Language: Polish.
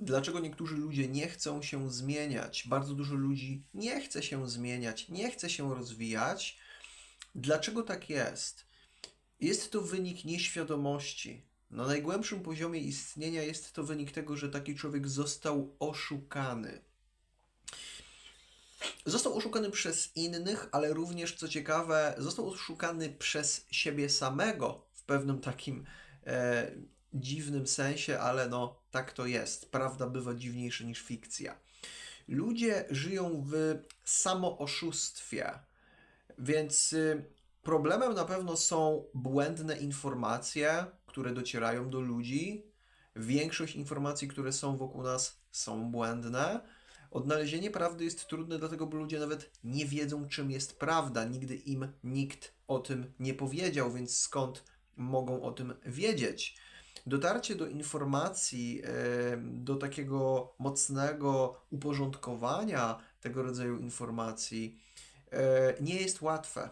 Dlaczego niektórzy ludzie nie chcą się zmieniać? Bardzo dużo ludzi nie chce się zmieniać, nie chce się rozwijać. Dlaczego tak jest? Jest to wynik nieświadomości. Na najgłębszym poziomie istnienia jest to wynik tego, że taki człowiek został oszukany. Został oszukany przez innych, ale również, co ciekawe, został oszukany przez siebie samego w pewnym takim e, dziwnym sensie, ale no tak to jest. Prawda bywa dziwniejsza niż fikcja. Ludzie żyją w samooszustwie, więc y, problemem na pewno są błędne informacje, które docierają do ludzi. Większość informacji, które są wokół nas, są błędne. Odnalezienie prawdy jest trudne, dlatego bo ludzie nawet nie wiedzą, czym jest prawda. Nigdy im nikt o tym nie powiedział, więc skąd mogą o tym wiedzieć? Dotarcie do informacji, do takiego mocnego uporządkowania tego rodzaju informacji e, nie jest łatwe.